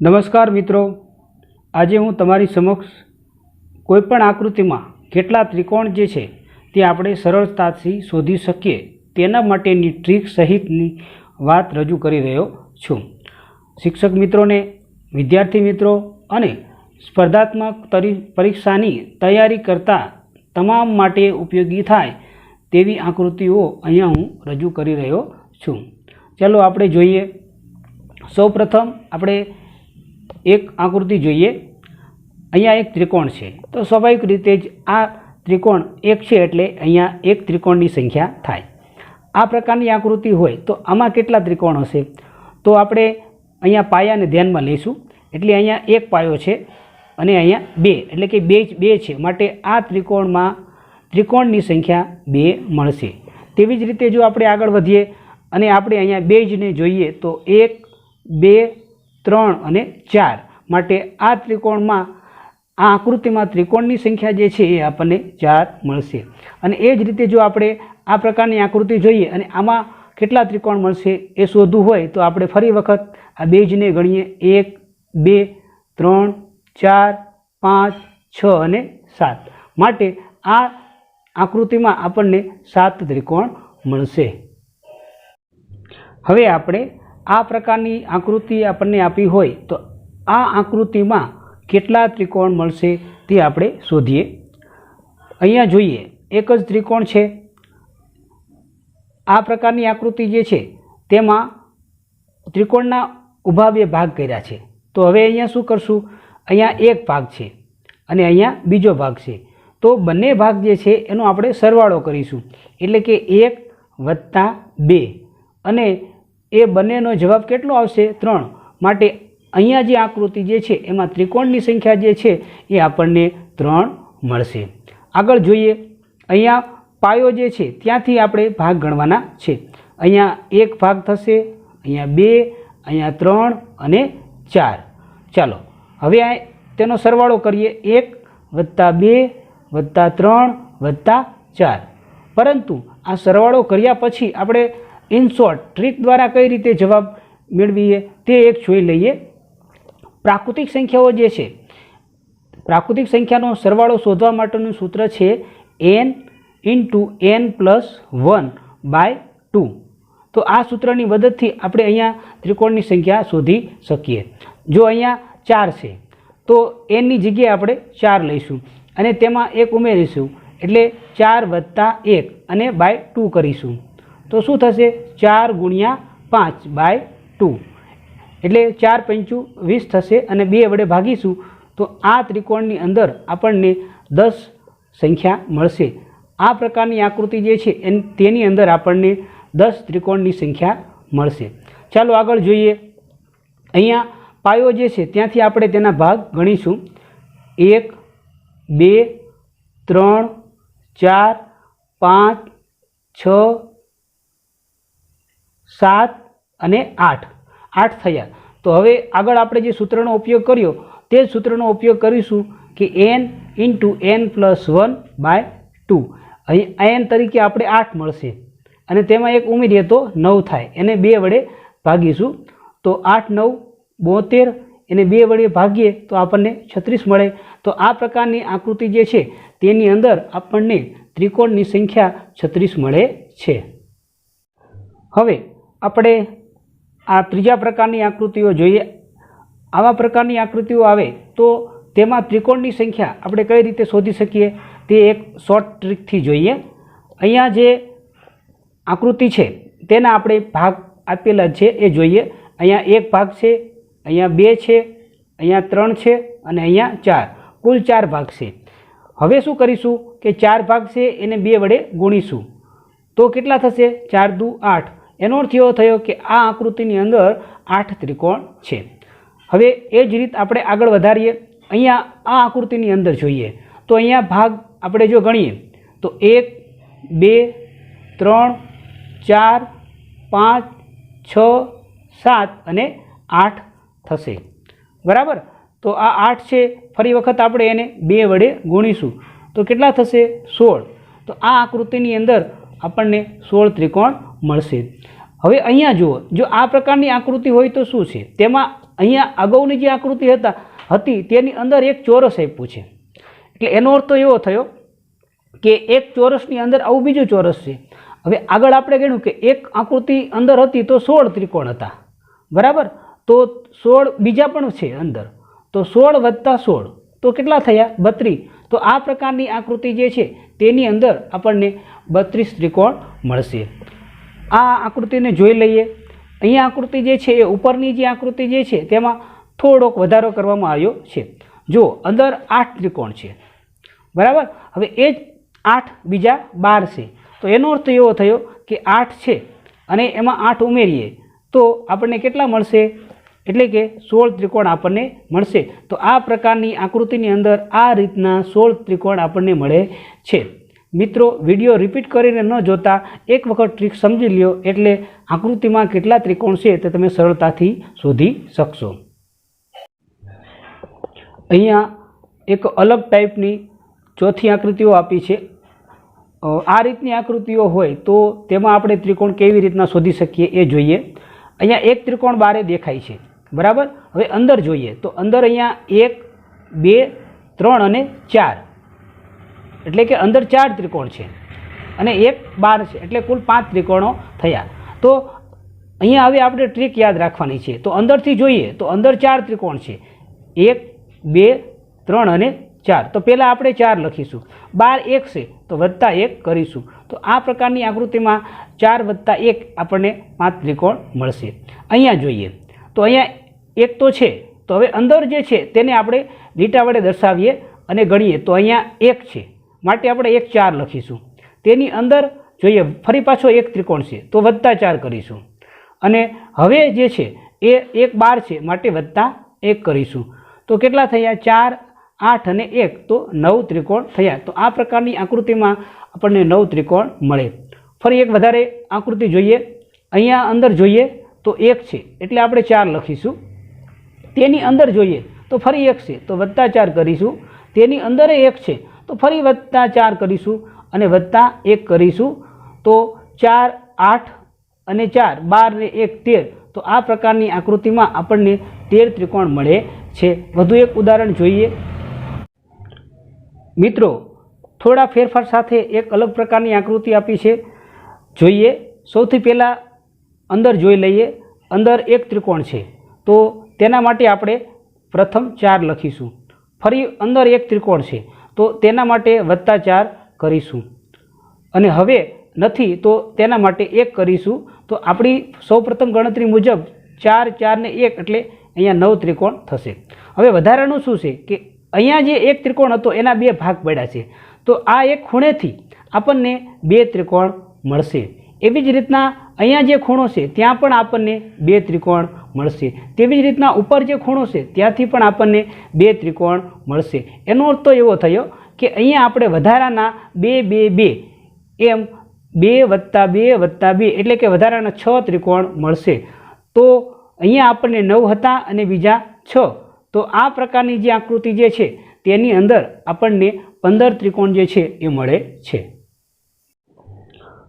નમસ્કાર મિત્રો. આજે હું તમારી સમક્ષ કોઈપણ આકૃતિમાં કેટલા ત્રિકોણ જે છે તે આપણે સરળતાથી શોધી શકીએ તેના માટેની ટ્રીક સહિતની વાત રજૂ કરી રહ્યો છું. શિક્ષક મિત્રોને, વિદ્યાર્થી મિત્રો અને સ્પર્ધાત્મક પરીક્ષાની તૈયારી કરતા તમામ માટે ઉપયોગી થાય તેવી આકૃતિઓ અહીંયા હું રજૂ કરી રહ્યો છું. ચાલો આપણે જોઈએ. સૌપ્રથમ આપણે એક આકૃતિ જોઈએ. અહીંયા એક ત્રિકોણ છે. તો સ્વાભાવિક રીતે જ આ ત્રિકોણ એક છે એટલે અહીંયા એક ત્રિકોણની સંખ્યા થાય. આ પ્રકારની આકૃતિ હોય તો આમાં કેટલા ત્રિકોણ હશે? તો આપણે અહીંયા પાયાને ધ્યાનમાં લઈશું. એટલે અહીંયા એક પાયો છે અને અહીંયા બે. એટલે કે બે જ બે છે. માટે આ ત્રિકોણમાં ત્રિકોણની સંખ્યા બે મળશે. તેવી જ રીતે જો આપણે આગળ વધીએ અને આપણે અહીંયા બે જને જોઈએ તો એક, બે ત્રણ અને ચાર માટે આ ત્રિકોણમાં આ આકૃતિમાં ત્રિકોણની સંખ્યા જે છે એ આપણને ચાર મળશે. અને એ જ રીતે જો આપણે આ પ્રકારની આકૃતિ જોઈએ અને આમાં કેટલા ત્રિકોણ મળશે એ શોધવું હોય તો આપણે ફરી વખત આ બેજને ગણીએ. એક, બે, ત્રણ, ચાર, પાંચ, છ અને સાત માટે આ આકૃતિમાં આપણને સાત ત્રિકોણ મળશે. હવે આપણે આ પ્રકારની આકૃતિ આપણને આપી હોય તો આ આકૃતિમાં કેટલા ત્રિકોણ મળશે તે આપણે શોધીએ. અહીંયા જોઈએ, એક જ ત્રિકોણ છે. આ પ્રકારની આકૃતિ જે છે, તેમાં ત્રિકોણના ઊભા બે ભાગ કર્યા છે. તો હવે અહીંયા શું કરશું? અહીંયા એક ભાગ છે અને અહીંયા બીજો ભાગ છે. તો બંને ભાગ જે છે, એનો આપણે સરવાળો કરીશું. એટલે કે એક વત્તા બે. અને એ બંનેનો જવાબ કેટલો આવશે? ત્રણ. માટે અહીંયા જે આકૃતિ જે છે, એમાં ત્રિકોણની સંખ્યા જે છે, એ આપણને ત્રણ મળશે. આગળ જોઈએ. અહીંયા પાયો જે છે, ત્યાંથી આપણે ભાગ ગણવાના છે. અહીંયા એક ભાગ થશે, અહીંયા બે, અહીંયા ત્રણ અને ચાર. ચાલો, હવે આ તેનો સરવાળો કરીએ. એક વત્તા બે વત્તા ત્રણ વત્તા ચાર. પરંતુ આ સરવાળો કર્યા પછી આપણે ઇન શોર્ટ ટ્રીક દ્વારા કઈ રીતે જવાબ મેળવીએ તે એક જોઈ લઈએ. પ્રાકૃતિક સંખ્યાઓ જે છે, પ્રાકૃતિક સંખ્યાનો સરવાળો શોધવા માટેનું સૂત્ર છે n into n plus one by two તો આ સૂત્રની મદદથી આપણે અહીંયા ત્રિકોણની સંખ્યા શોધી શકીએ. જો અહીંયા ચાર છે, તો એનની જગ્યાએ આપણે ચાર લઈશું અને તેમાં એક ઉમેરીશું. એટલે ચાર વત્તા એક અને બાય ટુ કરીશું. તો શું થશે? ચાર ગુણ્યા પાંચ બાય ટુ. એટલે ચાર પંચું વીસ થશે અને બે વડે ભાગીશું, તો આ ત્રિકોણની અંદર આપણને દસ સંખ્યા મળશે. આ પ્રકારની આકૃતિ જે છે એ તેની અંદર આપણને દસ ત્રિકોણની સંખ્યા મળશે. ચાલો આગળ જોઈએ. અહીંયા પાયો જે છે, ત્યાંથી આપણે તેના ભાગ ગણીશું. એક, બે, ત્રણ, ચાર, પાંચ, છ સાત અને આઠ. આઠ થયા. તો હવે આગળ આપણે જે સૂત્રનો ઉપયોગ કર્યો, તે સૂત્રનો ઉપયોગ કરીશું કે n into n plus one by two અહીં એન તરીકે આપણે આઠ મળશે. અને તેમાં એક ઉમેરીએ તો નવ થાય. એને બે વડે ભાગીશું. તો આઠ, નવ, બોતેર, એને બે વડે ભાગીએ તો આપણને છત્રીસ મળે. તો આ પ્રકારની આકૃતિ જે છે, તેની અંદર આપણને ત્રિકોણની સંખ્યા છત્રીસ મળે છે. હવે આપણે આ ત્રીજા પ્રકારની આકૃતિઓ જોઈએ. આવા પ્રકારની આકૃતિઓ આવે તો તેમાં ત્રિકોણની સંખ્યા આપણે કઈ રીતે શોધી શકીએ તે એક શોર્ટ ટ્રીકથી જોઈએ. અહીંયા જે આકૃતિ છે તેના આપણે ભાગ આપેલા છે એ જોઈએ. અહીંયા એક ભાગ છે, અહીંયા બે છે, અહીંયા ત્રણ છે અને અહીંયા ચાર. કુલ ચાર ભાગ છે. હવે શું કરીશું કે ચાર ભાગ છે એને બે વડે ગુણીશું. તો કેટલા થશે? ચાર દુ આઠ. એનો અર્થ એવો થયો કે આ આકૃતિની અંદર આઠ ત્રિકોણ છે. હવે એ જ રીત આપણે આગળ વધારીએ. અહીંયા આ આકૃતિની અંદર જોઈએ. તો અહીંયા ભાગ આપણે જો ગણીએ, તો એક, બે, ત્રણ, ચાર, પાંચ, છ, સાત અને આઠ થશે. બરાબર? તો આ આઠ છે. ફરી વખત આપણે એને બે વડે ગુણીશું. તો કેટલા થશે? સોળ. તો આ આકૃતિની અંદર આપણને સોળ ત્રિકોણ મળશે. હવે અહીંયા જુઓ, જો આ પ્રકારની આકૃતિ હોય તો શું છે? તેમાં અહીંયા અગાઉની જે આકૃતિ હતા, હતી, તેની અંદર એક ચોરસ આપ્યું છે. એટલે એનો અર્થ તો એવો થયો કે એક ચોરસની અંદર આવું બીજું ચોરસ છે. હવે આગળ આપણે કહ્યું કે એક આકૃતિ અંદર હતી તો સોળ ત્રિકોણ હતા. બરાબર? તો સોળ બીજા પણ છે અંદર. તો સોળ વત્તા સોળ. તો કેટલા થયા? બત્રીસ. તો આ પ્રકારની આકૃતિ જે છે, તેની અંદર આપણને બત્રીસ ત્રિકોણ મળશે. આ આકૃતિને જોઈ લઈએ. અહીંયા આકૃતિ જે છે એ ઉપરની જે આકૃતિ જે છે તેમાં થોડોક વધારો કરવામાં આવ્યો છે. જો, અંદર આઠ ત્રિકોણ છે. બરાબર? હવે એ જ આઠ બીજા બાર છે. તો એનો અર્થ એવો થયો કે આઠ છે અને એમાં આઠ ઉમેરીએ તો આપણને કેટલા મળશે? એટલે કે સોળ ત્રિકોણ આપણને મળશે. તો આ પ્રકારની આકૃતિની અંદર આ રીતના સોળ ત્રિકોણ આપણને મળે છે. મિત્રો, વીડિયો રિપીટ કરીને ન જોતા, એક વખત ટ્રીક સમજી લ્યો, એટલે આકૃતિમાં કેટલા ત્રિકોણ છે તે તમે સરળતાથી શોધી શકશો. અહીંયા એક અલગ ટાઈપની ચોથી આકૃતિઓ આપી છે. આ રીતની આકૃતિઓ હોય તો તેમાં આપણે ત્રિકોણ કેવી રીતના શોધી શકીએ એ જોઈએ. અહીંયા એક ત્રિકોણ બારે દેખાય છે. બરાબર? હવે અંદર જોઈએ તો અંદર અહીંયા એક, બે, ત્રણ અને ચાર. એટલે કે અંદર ચાર ત્રિકોણ છે અને એક બાર છે. એટલે કુલ પાંચ ત્રિકોણો થયા. તો અહીંયા હવે આપણે ટ્રીક યાદ રાખવાની છે. તો અંદરથી જોઈએ તો અંદર ચાર ત્રિકોણ છે. એક, બે, ત્રણ અને ચાર. તો પહેલાં આપણે ચાર લખીશું. બાર એક છે તો વત્તા એક કરીશું. તો આ પ્રકારની આકૃતિમાં ચાર વત્તા એક આપણને પાંચ ત્રિકોણ મળશે. અહીંયા જોઈએ. તો અહીંયા એક તો છે. તો હવે અંદર જે છે તેને આપણે લીટા વડે દર્શાવીએ અને ગણીએ. તો અહીંયા એક છે. માટે આપણે એક ચાર લખીશું. તેની અંદર જોઈએ, ફરી પાછો એક ત્રિકોણ છે, તો વધતા ચાર કરીશું. અને હવે જે છે, એ એક બાર છે, માટે વધતા એક કરીશું. તો કેટલા થયા? ચાર, આઠ અને એક, તો નવ ત્રિકોણ થયા. તો આ પ્રકારની આકૃતિમાં આપણને નવ ત્રિકોણ મળે. ફરી એક વધારે આકૃતિ જોઈએ. અહીંયા અંદર જોઈએ, તો એક છે, એટલે આપણે ચાર લખીશું. તેની અંદર જોઈએ, તો ફરી એક છે, તો વધતા ચાર કરીશું. તેની અંદર એક છે તો ફરી વત્તા ચાર કરીશું અને વત્તા એક કરીશું. તો ચાર, આઠ અને ચાર, બાર ને એક, તેર. તો આ પ્રકારની આકૃતિમાં આપણને તેર ત્રિકોણ મળે છે. વધુ એક ઉદાહરણ જોઈએ. મિત્રો, થોડા ફેરફાર સાથે એક અલગ પ્રકારની આકૃતિ આપી છે. જોઈએ, સૌથી પહેલાં અંદર જોઈ લઈએ. અંદર એક ત્રિકોણ છે. તો તેના માટે આપણે પ્રથમ ચાર લખીશું. ફરી અંદર એક ત્રિકોણ છે. તો તેના માટે વત્તા ચાર કરીશું. અને હવે નથી તો તેના માટે એક કરીશું. તો આપણી સૌપ્રથમ ગણતરી મુજબ ચાર ચાર ને એક એટલે અહીંયા નવ ત્રિકોણ થશે. હવે વધારાનું શું છે કે અહીંયા જે એક ત્રિકોણ હતો એના બે ભાગ પડ્યા છે. તો આ એક ખૂણેથી આપણને બે ત્રિકોણ મળશે. એવી જ રીતના અહીંયા જે ખૂણો છે, ત્યાં પણ આપણને બે ત્રિકોણ મળશે. તેવી જ રીતના ઉપર જે ખૂણો છે, ત્યાંથી પણ આપણને બે ત્રિકોણ મળશે. એનો અર્થ તો એવો થયો કે અહીંયા આપણે વધારાના બે બે બે, એમ બે વત્તા બે વત્તા બે એટલે કે વધારાના છ ત્રિકોણ મળશે. તો અહીંયા આપણને નવ હતા અને બીજા છ. તો આ પ્રકારની જે આકૃતિ જે છે, તેની અંદર આપણને પંદર ત્રિકોણ જે છે, એ મળે છે.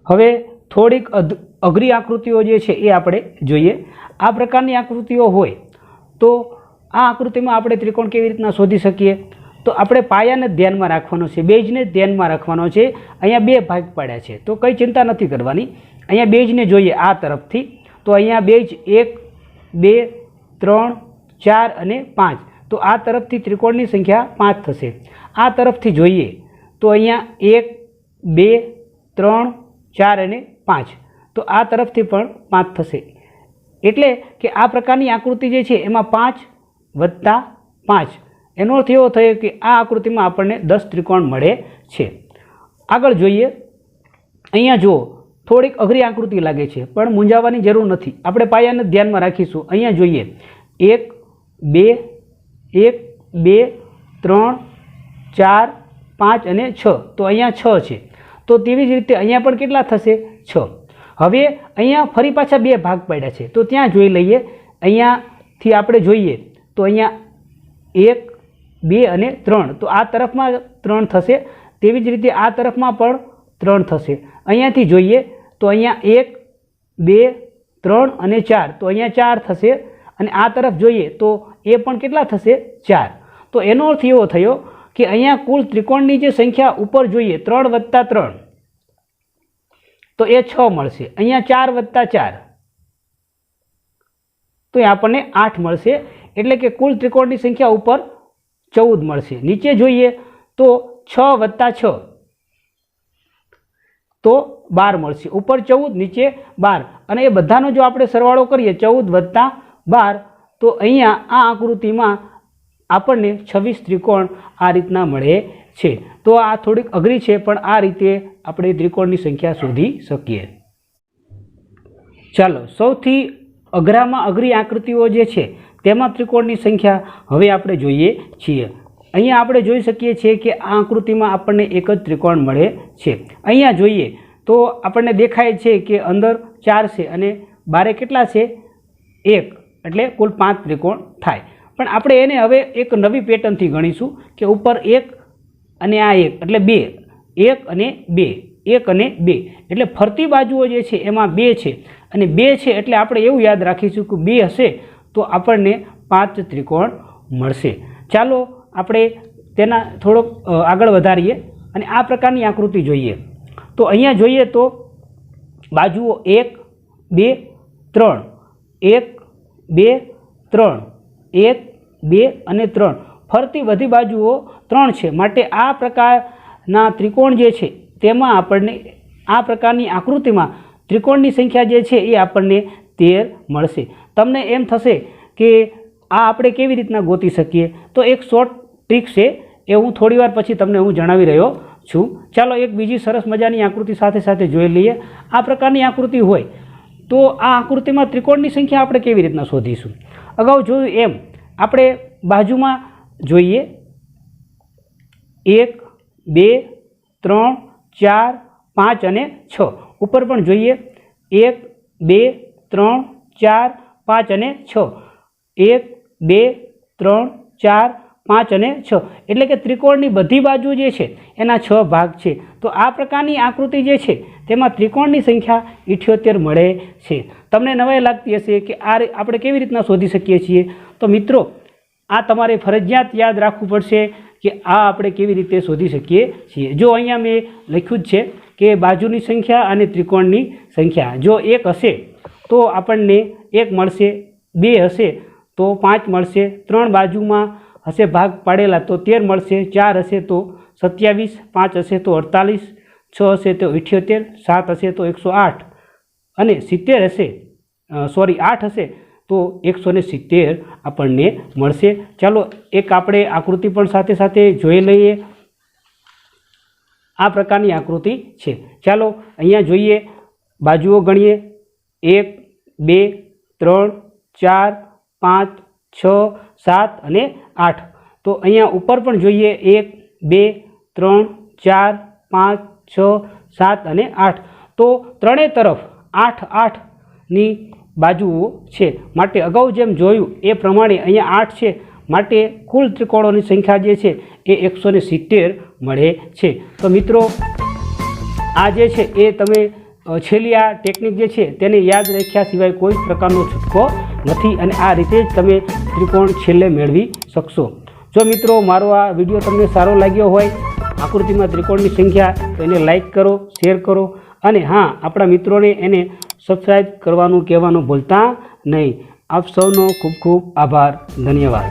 હવે થોડીક અધ અઘરી આકૃતિઓ જે છે એ આપણે જોઈએ. આ પ્રકારની આકૃતિઓ હોય તો આ આકૃતિમાં આપણે ત્રિકોણ કેવી રીતના શોધી શકીએ? તો આપણે પાયાને ધ્યાનમાં રાખવાનો છે, બેઝને ધ્યાનમાં રાખવાનો છે. અહીંયા બે ભાગ પાડ્યા છે. તો કંઈ ચિંતા નથી કરવાની. અહીંયા બેઝને જોઈએ આ તરફથી. તો અહીંયા બેજ એક, બે, ત્રણ, ચાર અને પાંચ. તો આ તરફથી ત્રિકોણની સંખ્યા પાંચ થશે. આ તરફથી જોઈએ તો અહીંયા એક, બે, ત્રણ, ચાર અને પાંચ. તો આ તરફથી પણ પાંચ થશે. એટલે કે આ પ્રકારની આકૃતિ જે છે, એમાં પાંચ વત્તા પાંચ. એનો અર્થ એવો થયો કે આ આકૃતિમાં આપણને દસ ત્રિકોણ મળે છે. આગળ જોઈએ. અહીંયા જુઓ, થોડીક અઘરી આકૃતિ લાગે છે, પણ મૂંઝાવાની જરૂર નથી. આપણે પાયાને ધ્યાનમાં રાખીશું. અહીંયા જોઈએ. એક, બે એક, બે, ત્રણ, ચાર, પાંચ અને છ. તો અહીંયા છ છે. તો તેવી જ રીતે અહીંયા પણ કેટલા થશે? છ. હવે અહીંયા ફરી પાછા બે ભાગ પડ્યા છે. તો ત્યાં જોઈ લઈએ. અહીંયાથી આપણે જોઈએ તો અહીંયા એક, બે અને ત્રણ. તો આ તરફમાં ત્રણ થશે. તેવી જ રીતે આ તરફમાં પણ ત્રણ થશે. અહીંયાથી જોઈએ તો અહીંયા એક, બે, ત્રણ અને ચાર. તો અહીંયા ચાર થશે અને આ તરફ જોઈએ તો એ પણ કેટલા થશે? ચાર. તો એનો અર્થ એવો થયો કે અહીંયા કુલ ત્રિકોણની જે સંખ્યા ઉપર જોઈએ, ત્રણ વત્તા ત્રણ. તો એ છ મળશે. અહીંયા ચાર વત્તા ચાર. તો એ આપણને આઠ મળશે. એટલે કે કુલ ત્રિકોણની સંખ્યા ઉપર ચૌદ મળશે. નીચે જોઈએ તો છ વત્તા છ. તો બાર મળશે. ઉપર ચૌદ, નીચે બાર. અને એ બધાનો જો આપણે સરવાળો કરીએ, ચૌદ વત્તા બાર, તો અહીંયા આ આકૃતિમાં આપણને છવ્વીસ ત્રિકોણ આ રીતના મળે છે. તો આ થોડીક અઘરી છે, પણ આ રીતે આપણે ત્રિકોણની સંખ્યા શોધી શકીએ. ચાલો, સૌથી અઘરામાં અઘરી આકૃતિઓ જે છે, તેમાં ત્રિકોણની સંખ્યા હવે આપણે જોઈએ છીએ. અહીંયા આપણે જોઈ શકીએ છીએ કે આ આકૃતિમાં આપણને એક જ ત્રિકોણ મળે છે. અહીંયા જોઈએ તો આપણને દેખાય છે કે અંદર ચાર છે અને બારે કેટલા છે? એક. એટલે કુલ પાંચ ત્રિકોણ થાય. પણ આપણે એને હવે એક નવી પેટર્નથી ગણીશું કે ઉપર એક અને આ એક, એટલે બે. એક અને બે. એક અને બે. એટલે ફરતી બાજુઓ જે છે, એમાં બે છે. અને બે છે એટલે આપણે એવું યાદ રાખીશું કે બે હશે તો આપણને પાંચ ત્રિકોણ મળશે. ચાલો આપણે તેના થોડોક આગળ વધારીએ અને આ પ્રકારની આકૃતિ જોઈએ. તો અહીંયા જોઈએ તો બાજુઓ એક, બે, ત્રણ. એક, બે, ત્રણ. એક, બે અને ત્રણ. ફરતી બધી બાજુઓ ત્રણ છે. માટે આ પ્રકારના ત્રિકોણ જે છે, તેમાં આપણને આ પ્રકારની આકૃતિમાં ત્રિકોણની સંખ્યા જે છે, એ આપણને તેર મળશે. તમને એમ થશે કે આ આપણે કેવી રીતના ગોતી શકીએ? તો એક શોર્ટ ટ્રીક છે, એ હું થોડીવાર પછી તમને હું જણાવી રહ્યો છું. ચાલો એક બીજી સરસ મજાની આકૃતિ સાથે સાથે જોઈ લઈએ. આ પ્રકારની આકૃતિ હોય, તો આ આકૃતિમાં ત્રિકોણની સંખ્યા આપણે કેવી રીતના શોધીશું? અગાઉ જોયું એમ, આપણે બાજુમાં જોઈએ. એક, બે, ત્રણ, ચાર, પાંચ અને છ. ઉપર પણ જોઈએ. એક, બે, ત્રણ, ચાર, પાંચ અને છ. એક, બે, ત્રણ, ચાર, પાંચ અને છ. એટલે કે ત્રિકોણની બધી બાજુ જે છે, એના છ ભાગ છે. તો આ પ્રકારની આકૃતિ જે છે, તેમાં ત્રિકોણની સંખ્યા ઇઠ્યોતેર મળે છે. તમને નવાઈ લાગતી હશે કે આ આપણે કેવી રીતના શોધી શકીએ છીએ? તો મિત્રો આ તમારે ફરજિયાત યાદ રાખવું પડશે કે આ આપણે કેવી રીતે શોધી શકીએ છીએ. જો અહીંયા મેં લખ્યું જ છે કે બાજુની સંખ્યા અને ત્રિકોણની સંખ્યા. જો એક હશે, તો આપણને એક મળશે, બે હશે, તો પાંચ મળશે, ત્રણ બાજુમાં હશે ભાગ પાડેલા, તો તેર મળશે, ચાર હશે, તો સત્યાવીસ, પાંચ હશે, તો અડતાલીસ, છ હશે, તો ઇઠ્યોતેર, સાત હશે, તો એકસો આઠ અને સિત્તેર હશે સોરી આઠ હશે તો એકસો ને સિત્તેર આપણને મળશે. ચાલો એક આપણે આકૃતિ પણ સાથે સાથે જોઈ લઈએ. આ પ્રકારની આકૃતિ છે. ચાલો અહીંયા જોઈએ. બાજુઓ ગણીએ. એક, બે, ત્રણ, ચાર, પાંચ, છ, સાત અને આઠ. તો અહીંયા ઉપર પણ જોઈએ. એક, બે, ત્રણ, ચાર, પાંચ, છ, સાત અને આઠ. તો ત્રણેય તરફ આઠ, આઠની બાજુઓ છે. માટે અગાઉ જેમ જોયું, એ પ્રમાણે અહીંયા આઠ છે. માટે કુલ ત્રિકોણોની સંખ્યા જે છે, એ એકસો સિત્તેર મળે છે. તો મિત્રો, આ જે છે, એ તમે છેલ્લી આ ટેકનિક જે છે, તેને યાદ રાખ્યા સિવાય કોઈ પ્રકારનો છૂટકો નથી અને આ રીતે જ તમે ત્રિકોણ છેલ્લે મેળવી શકશો. જો મિત્રો, મારો આ વીડિયો તમને સારો લાગ્યો હોય, આકૃતિમાં ત્રિકોણની સંખ્યા, તો એને લાઈક કરો શેર કરો. અને હા, આપણા મિત્રોને એને સબસ્ક્રાઈબ કરવાનું કહેવાનું ભૂલતા નહીં. આપ સૌનો ખૂબ ખૂબ આભાર. ધન્યવાદ.